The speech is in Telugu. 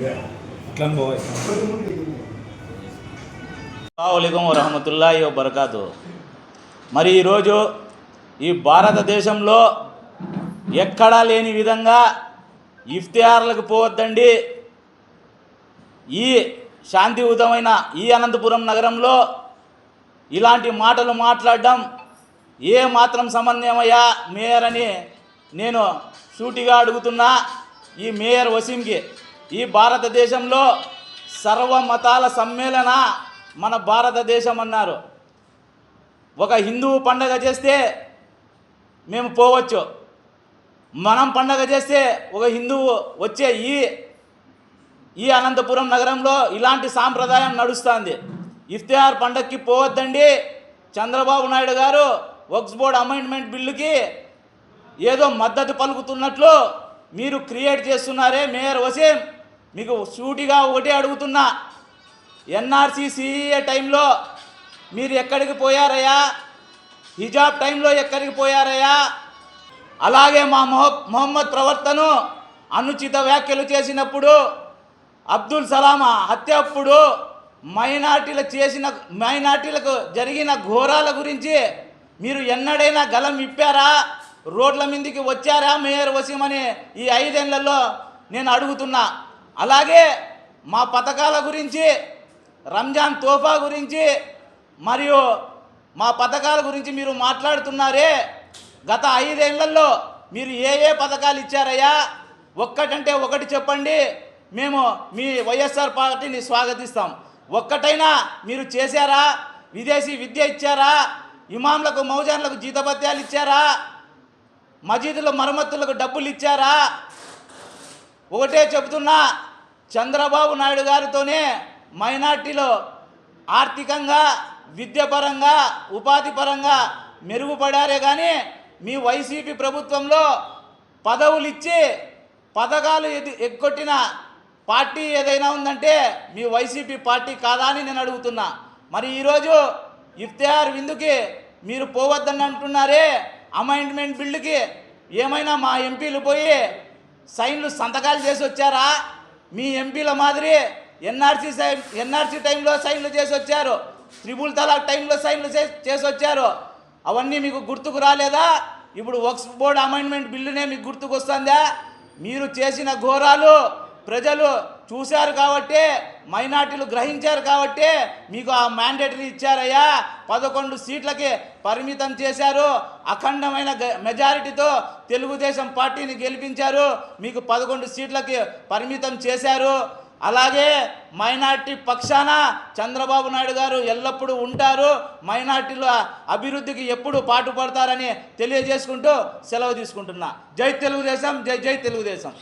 ఇట్లా వరహమతుల్లా అస్సలాముఅలైకుం వబర్కాతు. మరి ఈరోజు ఈ భారతదేశంలో ఎక్కడా లేని విధంగా ఇఫ్తిహార్లకు పోవద్దండి. ఈ శాంతియుతమైన ఈ అనంతపురం నగరంలో ఇలాంటి మాటలు మాట్లాడడం ఏ మాత్రం సమన్వయమయ్యా మేయర్ అని నేను సూటిగా అడుగుతున్నా. ఈ మేయర్ వసీంకి ఈ భారతదేశంలో సర్వ మతాల సమ్మేళన మన భారతదేశం అన్నారు. ఒక హిందువు పండగ చేస్తే మేము పోవచ్చు. మనం పండగ చేస్తే ఒక హిందువు వచ్చే ఈ ఈ అనంతపురం నగరంలో ఇలాంటి సాంప్రదాయం నడుస్తుంది. ఇఫ్తిహార్ పండగకి పోవద్దండి. చంద్రబాబు నాయుడు గారు వక్స్ బోర్డ్ అమెండ్మెంట్ బిల్లుకి ఏదో మద్దతు పలుకుతున్నట్లు మీరు క్రియేట్ చేస్తున్నారే మేయర్ వసీం. మీకు సూటిగా ఒకటే అడుగుతున్నా. ఎన్ఆర్సీ సిఈఏ టైంలో మీరు ఎక్కడికి పోయారయ్యా? హిజాబ్ టైంలో ఎక్కడికి పోయారయ్యా? అలాగే మా మొహ మొహమ్మద్ ప్రవర్తను అనుచిత వ్యాఖ్యలు చేసినప్పుడు అబ్దుల్ సలాం హత్య అప్పుడు మైనార్టీలు చేసిన మైనార్టీలకు జరిగిన ఘోరాల గురించి మీరు ఎన్నడైనా గలం ఇప్పారా రోడ్ల మీదకి వచ్చారా మేయర్ వసీమని ఈ ఐదేళ్ళలో నేను అడుగుతున్నా. అలాగే మా పథకాల గురించి రంజాన్ తోఫా గురించి మరియు మా పథకాల గురించి మీరు మాట్లాడుతున్నారే గత ఐదేళ్ళలో మీరు ఏ ఏ పథకాలు ఇచ్చారయ్యా? ఒక్కటంటే ఒకటి చెప్పండి. మేము మీ వైఎస్ఆర్ పార్టీని స్వాగతిస్తాం. ఒక్కటైనా మీరు చేశారా? విదేశీ విద్య ఇచ్చారా? ఇమాంలకు మౌజాన్లకు జీతభత్యాలు ఇచ్చారా? మజీదుల మరమ్మతులకు డబ్బులు ఇచ్చారా? ఒకటే చెబుతున్నా చంద్రబాబు నాయుడు గారితోనే మైనార్టీలో ఆర్థికంగా విద్యపరంగా ఉపాధి పరంగా మెరుగుపడారే కానీ మీ వైసీపీ ప్రభుత్వంలో పదవులు ఇచ్చి పథకాలు ఎగ్గొట్టిన పార్టీ ఏదైనా ఉందంటే మీ వైసీపీ పార్టీ కాదా అని నేను అడుగుతున్నా. మరి ఈరోజు ఇఫ్తిహార్ విందుకి మీరు పోవద్దని అంటున్నారే అమైండ్మెంట్ బిల్లుకి ఏమైనా మా ఎంపీలు పోయి సైన్లు సంతకాలు చేసి వచ్చారా? మీ ఎంపీల మాదిరి ఎన్ఆర్సీ సైన్ ఎన్ఆర్సీ టైంలో సైన్లు చేసి వచ్చారు. త్రిబుల్ తలాక్ టైంలో సైన్లు చే- చేసి వచ్చారు. అవన్నీ మీకు గుర్తుకు రాలేదా? ఇప్పుడు వక్స్ బోర్డు అమైండ్మెంట్ బిల్లునే మీకు గుర్తుకు వస్తుందా మీరు చేసిన ఘోరాలు ప్రజలు చూశారు కాబట్టి మైనార్టీలు గ్రహించారు కాబట్టి మీకు ఆ మ్యాండేటరీ ఇచ్చారయ్యా. పదకొండు సీట్లకి పరిమితం చేశారు. అఖండమైన మెజారిటీతో తెలుగుదేశం పార్టీని గెలిపించారు. మీకు పదకొండు సీట్లకి పరిమితం చేశారు. అలాగే మైనార్టీ పక్షాన చంద్రబాబు నాయుడు గారు ఎల్లప్పుడూ ఉంటారు. మైనార్టీల అభివృద్ధికి ఎప్పుడు పాటుపడతారని తెలియజేసుకుంటూ సెలవు తీసుకుంటున్నా. జై తెలుగుదేశం జై జై తెలుగుదేశం.